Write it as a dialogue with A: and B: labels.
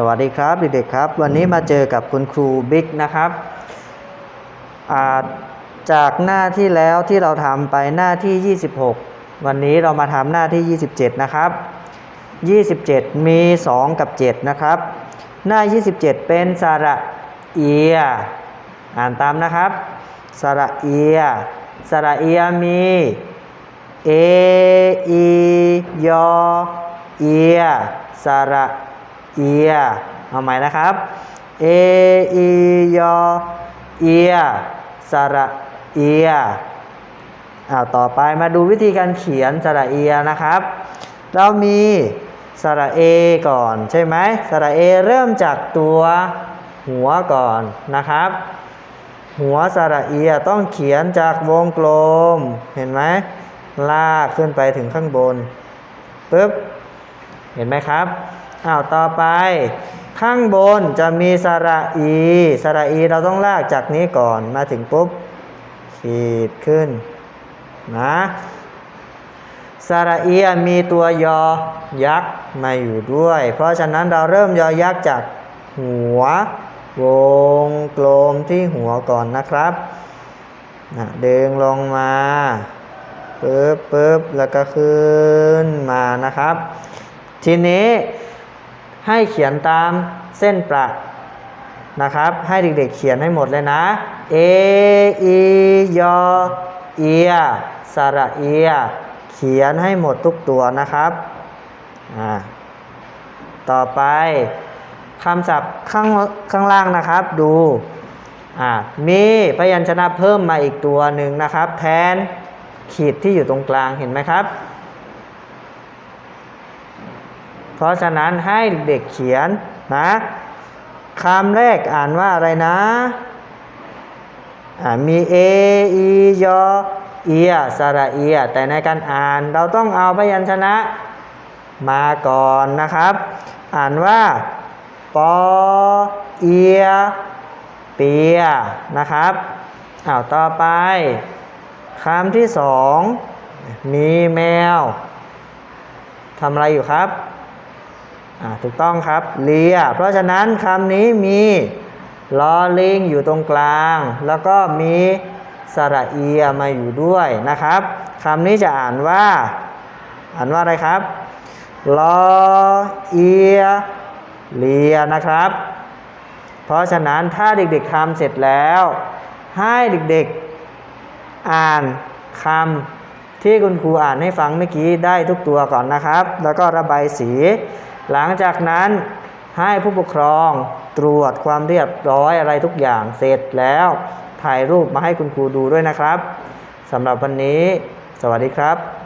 A: สวัสดีครับเด็กๆครับ วันนี้มาเจอกับคุณครูบิ๊กนะครับาจากหน้าที่แล้วที่เราทำไปหน้าที่ 26 วันนี้เรามาทำหน้าที่ 27 นะครับ 27 มี 2 กับ 7 นะครับ หน้า 27 เป็นสระเอีย อ่านตามนะครับสระเอียสระเอียมีเออียอเอียสระ เอียเอาใหม่นะครับเอียอเอียสระเอียอ่าต่อไปมาดูวิธีการเขียนสระเอียนะครับ เรามีสระเอก่อนใช่ไหมสระเอเริ่มจากตัวหัวก่อนนะครับ หัวสระเอียต้องเขียนจากวงกลม เห็นไหมลากขึ้นไปถึงข้างบนปึ๊บเห็นไหมครับ อ้าวต่อไป ข้างบนจะมีสระอีสระอีเราต้องลากจากนี้ก่อนมาถึงปุ๊บขีดขึ้นนะสระเอียมีตัวยอยักษ์มาอยู่ด้วย เพราะฉะนั้นเราเริ่มยอยักษ์จากหัว วงกลมที่หัวก่อนนะครับนะดึงลงมาปึ๊บปึ๊บแล้วก็ขึ้นมานะครับ ทีนี้ ให้เขียนตามเส้นประนะครับ ให้เด็กๆเขียนให้หมดเลยนะ เออียอเอียสระเอีย เขียนให้หมดทุกตัวนะครับอ่าต่อไปคำศัพท์ข้างข้างล่างนะครับ ดูอ่ามีพยัญชนะเพิ่มมาอีกตัวหนึ่งนะครับ แทนขีดที่อยู่ตรงกลางเห็นไหมครับ เพราะฉะนั้นให้เด็กเขียนนะคำแรกอ่านว่าอะไรนะมีเออียอเอียสระเอีย แต่ในการอ่านเราต้องเอาพยัญชนะมาก่อนนะครับ อ่านว่า ปอเอีย เปีย นะครับอ้าวต่อไปคำที่สอง มีแมวทำอะไรอยู่ครับ ถูกต้องครับเลียเพราะฉะนั้นคำนี้มีลอลิงอยู่ตรงกลาง แล้วก็มีสระเอียมาอยู่ด้วยนะครับคำนี้จะอ่านว่า อ่านว่าอะไรครับลอเอียเลียนะครับ เพราะฉะนั้นถ้าเด็กๆทำเสร็จแล้ว ให้เด็กๆอ่านคำที่คุณครูอ่านให้ฟังเมื่อกี้ได้ทุกตัวก่อนนะครับ แล้วก็ระบายสี หลังจากนั้นให้ผู้ปกครองตรวจความเรียบร้อยอะไรทุกอย่างเสร็จแล้ว ถ่ายรูปมาให้คุณครูดูด้วยนะครับสำหรับวันนี้ สวัสดีครับ